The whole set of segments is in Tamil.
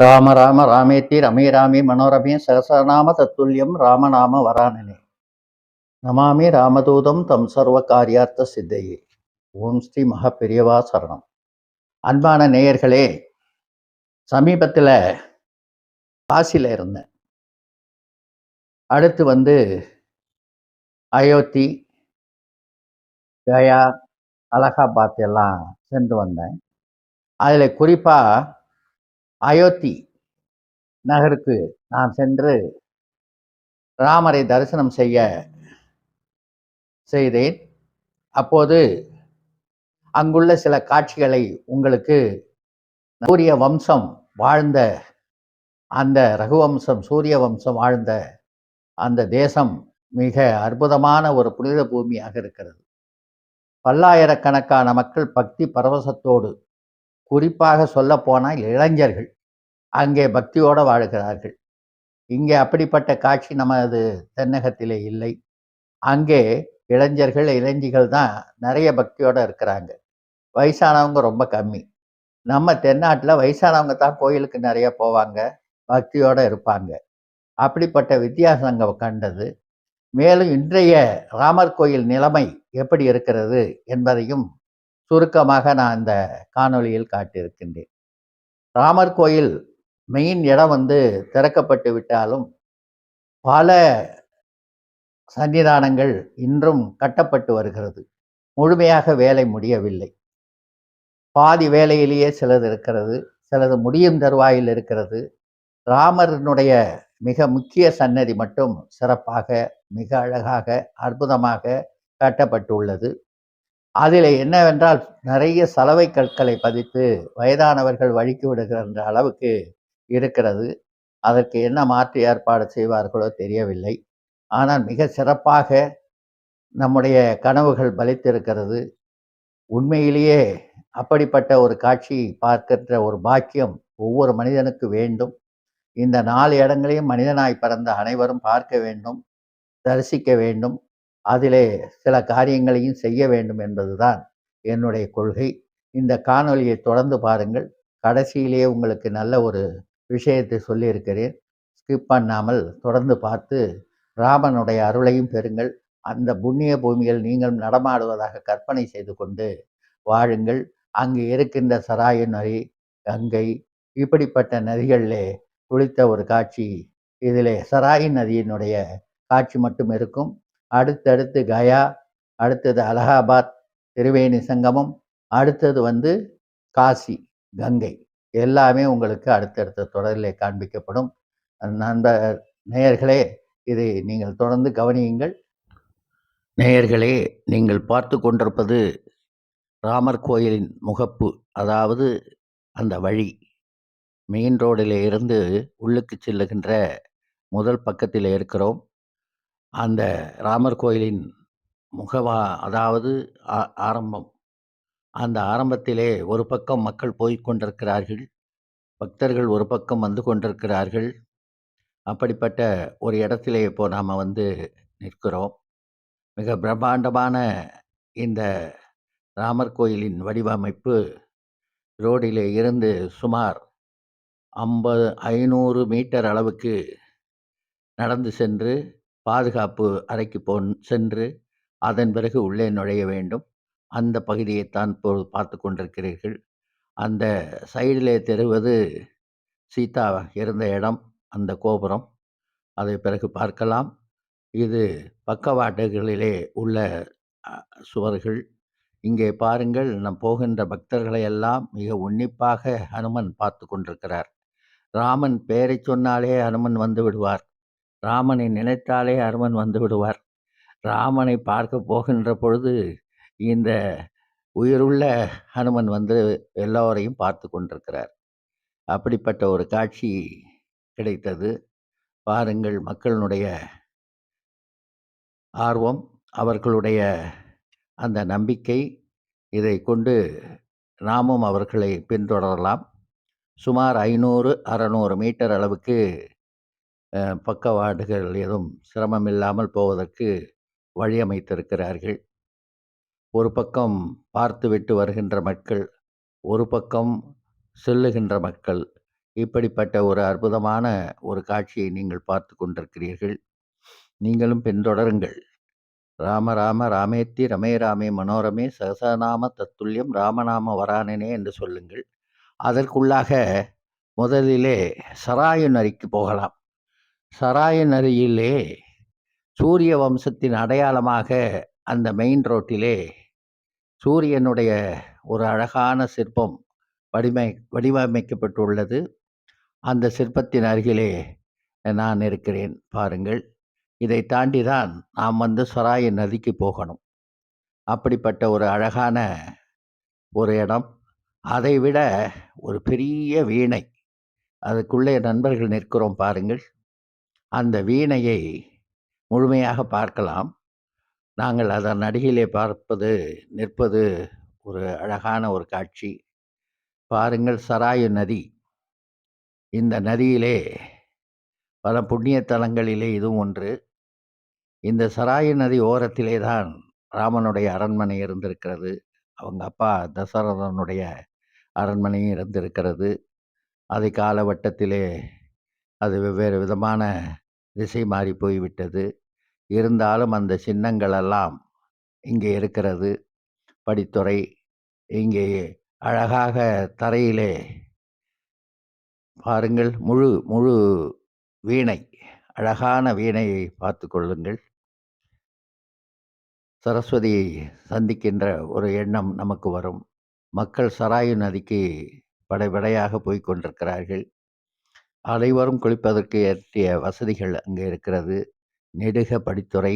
ராம ராம ராமேத்தி ரமே ராமே மனோரமே சகசரநாம தத்துல்யம் ராமநாம வரானனே. நமாமி ராமதூதம் தம் சர்வ காரியார்த்த சித்தையே. ஓம் ஸ்ரீ மகா பெரியவா சரணம். அன்பான நேயர்களே சமீபத்தில் காசியில் இருந்தேன். அடுத்து வந்து அயோத்தி கயா அலகாபாத் எல்லாம் சென்று வந்தேன். அதில் குறிப்பாக அயோத்தி நகருக்கு நான் சென்று ராமரை தரிசனம் செய்ய செய்தேன். அப்போது அங்குள்ள சில காட்சிகளை உங்களுக்கு சூரிய வம்சம் வாழ்ந்த அந்த ரகுவம்சம் சூரிய வம்சம் வாழ்ந்த அந்த தேசம் மிக அற்புதமான ஒரு புனித பூமியாக இருக்கிறது. பல்லாயிரக்கணக்கான மக்கள் பக்தி பரவசத்தோடு குறிப்பாக சொல்லப்போனால் இளைஞர்கள் அங்கே பக்தியோடு வாழ்கிறார்கள். இங்கே அப்படிப்பட்ட காட்சி நமது தென்னகத்திலே இல்லை. அங்கே இளைஞர்கள் இளைஞிகள் தான் நிறைய பக்தியோடு இருக்கிறாங்க. வயசானவங்க ரொம்ப கம்மி. நம்ம தென்னாட்டில் வயசானவங்க தான் கோயிலுக்கு நிறைய போவாங்க பக்தியோடு இருப்பாங்க. அப்படிப்பட்ட வித்தியாசங்கள் கண்டது. மேலும் இன்றைய ராமர் கோயில் நிலைமை எப்படி இருக்கிறது என்பதையும் சுருக்கமாக நான் இந்த காணொளியில் காட்டியிருக்கின்றேன். ராமர் கோயில் மெயின் இடம் வந்து திறக்கப்பட்டு விட்டாலும் பல சன்னிதானங்கள் இன்றும் கட்டப்பட்டு வருகிறது. முழுமையாக வேலை முடியவில்லை. பாதி வேலையிலேயே சிலது இருக்கிறது சிலது முடியும் தருவாயில் இருக்கிறது. ராமரனுடைய மிக முக்கிய சன்னதி மட்டும் சிறப்பாக மிக அழகாக அற்புதமாக கட்டப்பட்டுள்ளது. அதில் என்னவென்றால் நிறைய சலவை கற்களை பதித்து வயதானவர்கள் வழிக்கு விடுகின்ற அளவுக்கு இருக்கிறது. அதற்கு என்ன மாற்று ஏற்பாடு செய்வார்களோ தெரியவில்லை. ஆனால் மிக சிறப்பாக நம்முடைய கனவுகள் பலித்திருக்கிறது. உண்மையிலேயே அப்படிப்பட்ட ஒரு காட்சி பார்க்கின்ற ஒரு பாக்கியம் ஒவ்வொரு மனிதனுக்கு வேண்டும். இந்த நாலு இடங்களையும் மனிதனாய் பிறந்த அனைவரும் பார்க்க வேண்டும் தரிசிக்க வேண்டும். அதிலே சில காரியங்களையும் செய்ய வேண்டும் என்பதுதான் என்னுடைய கொள்கை. இந்த காணொலியை தொடர்ந்து பாருங்கள். கடைசியிலே உங்களுக்கு நல்ல ஒரு விஷயத்தை சொல்லியிருக்கிறேன். ஸ்கிப் பண்ணாமல் தொடர்ந்து பார்த்து ராமனுடைய அருளையும் பெறுங்கள். அந்த புண்ணிய பூமியில் நீங்கள் நடமாடுவதாக கற்பனை செய்து கொண்டு வாழுங்கள். அங்கு இருக்கின்ற சராய நதி கங்கை இப்படிப்பட்ட நதிகளிலே குளித்த ஒரு காட்சி. இதிலே சராயி நதியினுடைய காட்சி மட்டும் இருக்கும். அடுத்தடுத்து கயா அடுத்தது அலகாபாத் திருவேணி சங்கமம் அடுத்தது வந்து காசி கங்கை. எல்லாமே உங்களுக்கு அடுத்தடுத்த தொடரில் காண்பிக்கப்படும். நண்ப நேயர்களே இதை நீங்கள் தொடர்ந்து கவனியுங்கள். நேயர்களே நீங்கள் பார்த்து கொண்டிருப்பது ராமர் கோயிலின் முகப்பு அதாவது அந்த வழி. மெயின் ரோடில் இருந்து உள்ளுக்கு செல்லுகின்ற முதல் பக்கத்தில் இருக்கிறோம். அந்த ராமர் கோயிலின் முகவா அதாவது ஆரம்பம். அந்த ஆரம்பத்திலே ஒரு பக்கம் மக்கள் போய்க் கொண்டிருக்கிறார்கள். பக்தர்கள் ஒரு பக்கம் வந்து கொண்டிருக்கிறார்கள். அப்படிப்பட்ட ஒரு இடத்திலே இப்போ நாம் வந்து நிற்கிறோம். மிக பிரம்மாண்டமான இந்த ராமர் கோயிலின் வடிவமைப்பு ரோடிலே இருந்து சுமார் ஐம்பது ஐநூறு மீட்டர் அளவுக்கு நடந்து சென்று பாதுகாப்பு அறைக்கு போன் சென்று அதன் பிறகு உள்ளே நுழைய வேண்டும். அந்த பகுதியைத்தான் இப்போது பார்த்து கொண்டிருக்கிறீர்கள். அந்த சைடிலே தெரிவது சீதா இருந்த இடம் அந்த கோபுரம். அதை பிறகு பார்க்கலாம். இது பக்கவாட்டுகளிலே உள்ள சுவர்கள். இங்கே பாருங்கள் நம் போகின்ற பக்தர்களை எல்லாம் மிக உன்னிப்பாக ஹனுமன் பார்த்து கொண்டிருக்கிறார். ராமன் பெயரை சொன்னாலே ஹனுமன் வந்து விடுவார். ராமனை நினைத்தாலே அருமன் வந்து விடுவார். ராமனை பார்க்க போகின்ற பொழுது இந்த உயிருள்ள ஹனுமன் வந்து எல்லோரையும் பார்த்து கொண்டிருக்கிறார். அப்படிப்பட்ட ஒரு காட்சி கிடைத்தது. பாருங்கள் மக்களினுடைய ஆர்வம் அவர்களுடைய அந்த நம்பிக்கை. இதை கொண்டு நாமும் அவர்களை பின்தொடரலாம். சுமார் ஐநூறு அறநூறு மீட்டர் அளவுக்கு பக்கவாடுகள் எதுவும் சிரமம் இல்லாமல் போவதற்கு வழி அமைத்திருக்கிறார்கள். ஒரு பக்கம் பார்த்துவிட்டு வருகின்ற மக்கள் ஒரு பக்கம் செல்லுகின்ற மக்கள். இப்படிப்பட்ட ஒரு அற்புதமான ஒரு காட்சியை நீங்கள் பார்த்து கொண்டிருக்கிறீர்கள். நீங்களும் பின்தொடருங்கள். ராம ராம ராமேத்தி ரமே ராமே மனோரமே சகசநாம தத்துல்யம் ராமநாம வரானனே என்று சொல்லுங்கள். அதற்குள்ளாக முதலிலே சராயு நரிக்கு போகலாம். சராயன் நரியிலே சூரிய வம்சத்தின் அடையாளமாக அந்த மெயின் ரோட்டிலே சூரியனுடைய ஒரு அழகான சிற்பம் வடிமை வடிவமைக்கப்பட்டுள்ளது. அந்த சிற்பத்தின் அருகிலே நான் இருக்கிறேன் பாருங்கள். இதை தாண்டி தான் நாம் வந்து சராய நதிக்கு போகணும். அப்படிப்பட்ட ஒரு அழகான ஒரு இடம். அதை விட ஒரு பெரிய வீணை. அதுக்குள்ளே நண்பர்கள் நிற்கிறோம் பாருங்கள். அந்த வீணையை முழுமையாக பார்க்கலாம். நாங்கள் அதன் அடியிலே பார்ப்பது நிற்பது ஒரு அழகான ஒரு காட்சி. பாருங்கள் சராயு நதி. இந்த நதியிலே பல புண்ணிய தலங்களிலே இதுவும் ஒன்று. இந்த சராயு நதி ஓரத்திலே தான் ராமனுடைய அரண்மனை இருந்திருக்கிறது. அவங்க அப்பா தசரதனுடைய அரண்மனையும் இருந்திருக்கிறது. அதை காலவட்டத்திலே அது வெவ்வேறு விதமான திசை மாறி போய்விட்டது. இருந்தாலும் அந்த சின்னங்களெல்லாம் இங்கே இருக்கிறது. படித்துறை இங்கே அழகாக தரையிலே பாருங்கள் முழு முழு வீணை அழகான வீணையை பார்த்து கொள்ளுங்கள். சரஸ்வதியை சந்திக்கின்ற ஒரு எண்ணம் நமக்கு வரும். மக்கள் சராயு நதிக்கு படைபடையாக போய்க் கொண்டிருக்கிறார்கள். அனைவரும் குளிப்பதற்கு ஏற்றிய வசதிகள் அங்கே இருக்கிறது. நெடுக படித்துறை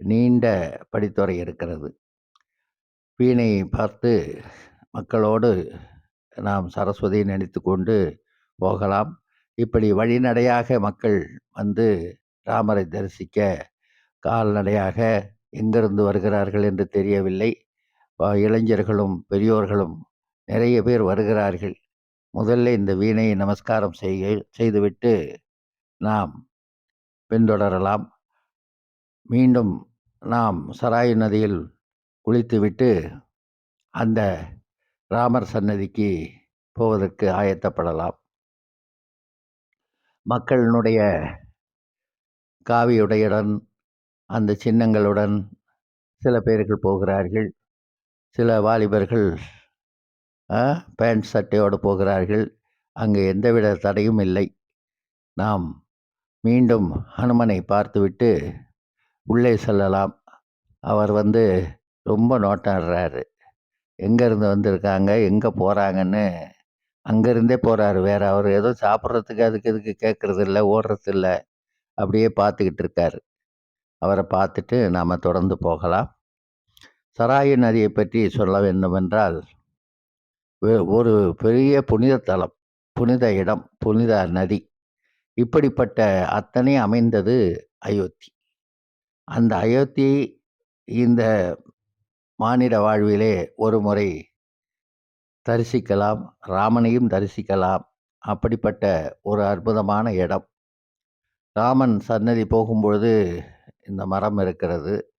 நீண்ட படித்துறை இருக்கிறது. வீணை பார்த்து மக்களோடு நாம் சரஸ்வதியை நினைத்து கொண்டு போகலாம். இப்படி வழிநடையாக மக்கள் வந்து ராமரை தரிசிக்க கால்நடையாக எங்கிருந்து வருகிறார்கள் என்று தெரியவில்லை. இளைஞர்களும் பெரியோர்களும் நிறைய பேர் வருகிறார்கள். முதல்ல இந்த வீணையை நமஸ்காரம் செய்ய செய்துவிட்டு நாம் பின்தொடரலாம். மீண்டும் நாம் சராயு நதியில் குளித்துவிட்டு அந்த ராமர் சன்னதிக்கு போவதற்கு ஆயத்தப்படலாம். மக்களினுடைய காவியுடையுடன் அந்த சின்னங்களுடன் சில பேர்கள் போகிறார்கள். சில வாலிபர்கள் பேண்ட் சட்டையோடு போகிறார்கள். அங்கே எந்தவித தடையும் இல்லை. நாம் மீண்டும் ஹனுமனை பார்த்துவிட்டு உள்ளே செல்லலாம். அவர் வந்து ரொம்ப நோட்டாடுறாரு. எங்கேருந்து வந்திருக்காங்க? எங்கே போகிறாங்கன்னு. அங்கேருந்தே போகிறாரு. வேற அவர் ஏதோ சாப்பிட்றதுக்கு அதுக்கு இதுக்கு கேட்கறது இல்லை ஓடுறது இல்லை அப்படியே பார்த்துக்கிட்டு இருக்காரு. அவரை பார்த்துட்டு நாம் தொடர்ந்து போகலாம். சராயு நதியை பற்றி சொல்ல வேண்டுமென்றால் ஒரு பெரிய புனித தலம் புனித இடம் புனித நதி. இப்படிப்பட்ட அத்தனை அமைந்தது அயோத்தி. அந்த அயோத்தி இந்த மானிட வாழ்விலே ஒரு முறை தரிசிக்கலாம் ராமனையும் தரிசிக்கலாம். அப்படிப்பட்ட ஒரு அற்புதமான இடம். ராமன் சன்னதி போகும்பொழுது இந்த மரம் இருக்கிறது.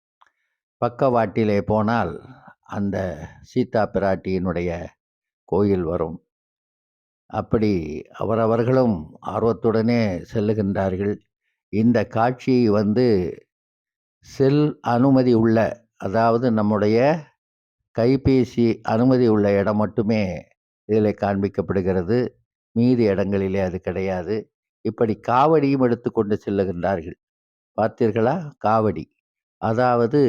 பக்கவாட்டிலே போனால் அந்த சீதா பிராட்டியினுடைய கோயில் வரும். அப்படி அவரவர்களும் ஆர்வத்துடனே செல்லுகின்றார்கள். இந்த காட்சியை வந்து செல் அனுமதி உள்ள அதாவது நம்முடைய கைபேசி அனுமதி உள்ள இடம் மட்டுமே இதில் காண்பிக்கப்படுகிறது. மீதி இடங்களிலே அது கிடையாது. இப்படி காவடியும் எடுத்துக்கொண்டு செல்லுகின்றார்கள். பார்த்தீர்களா? காவடி. அதாவது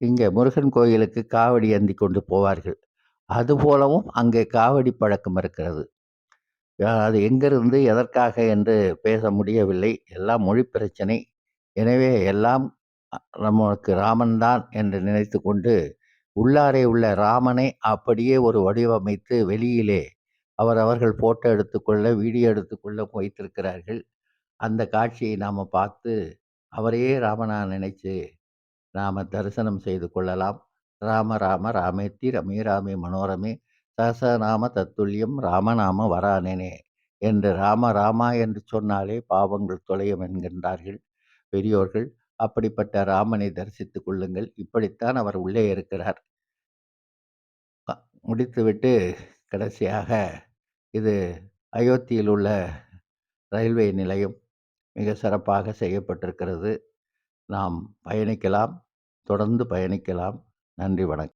இங்கே முருகன் கோயிலுக்கு காவடி அந்தி கொண்டு போவார்கள். அதுபோலவும் அங்கே காவடி பழக்கம் இருக்கிறது. அது எங்கிருந்து எதற்காக என்று பேச முடியவில்லை. எல்லாம் மொழி பிரச்சனை. எனவே எல்லாம் நமக்கு ராமன்தான் என்று நினைத்து கொண்டு உள்ளாரே உள்ள ராமனை அப்படியே ஒரு வடிவமைத்து வெளியிலே அவர் அவர்கள் போட்டோ எடுத்துக்கொள்ள வீடியோ எடுத்துக்கொள்ள வைத்திருக்கிறார்கள். அந்த காட்சியை நாம் பார்த்து அவரையே ராமனா நினைச்சு நாம் தரிசனம் செய்து கொள்ளலாம். ராம ராம ராமேத்தி ரமே ராமே மனோரமே சகசநாம தத்துல்யம் ராமநாம வரானேனே என்று ராம ராமா என்று சொன்னாலே பாவங்கள் தொலையும் என்கின்றார்கள் பெரியோர்கள். அப்படிப்பட்ட ராமனை தரிசித்துக் கொள்ளுங்கள். இப்படித்தான் அவர் உள்ளே இருக்கிறார். முடித்துவிட்டு கடைசியாக இது அயோத்தியில் உள்ள ரயில்வே நிலையம் மிக சிறப்பாக செய்யப்பட்டிருக்கிறது. நாம் பயணிக்கலாம் தொடர்ந்து பயணிக்கலாம். நன்றி வணக்கம்.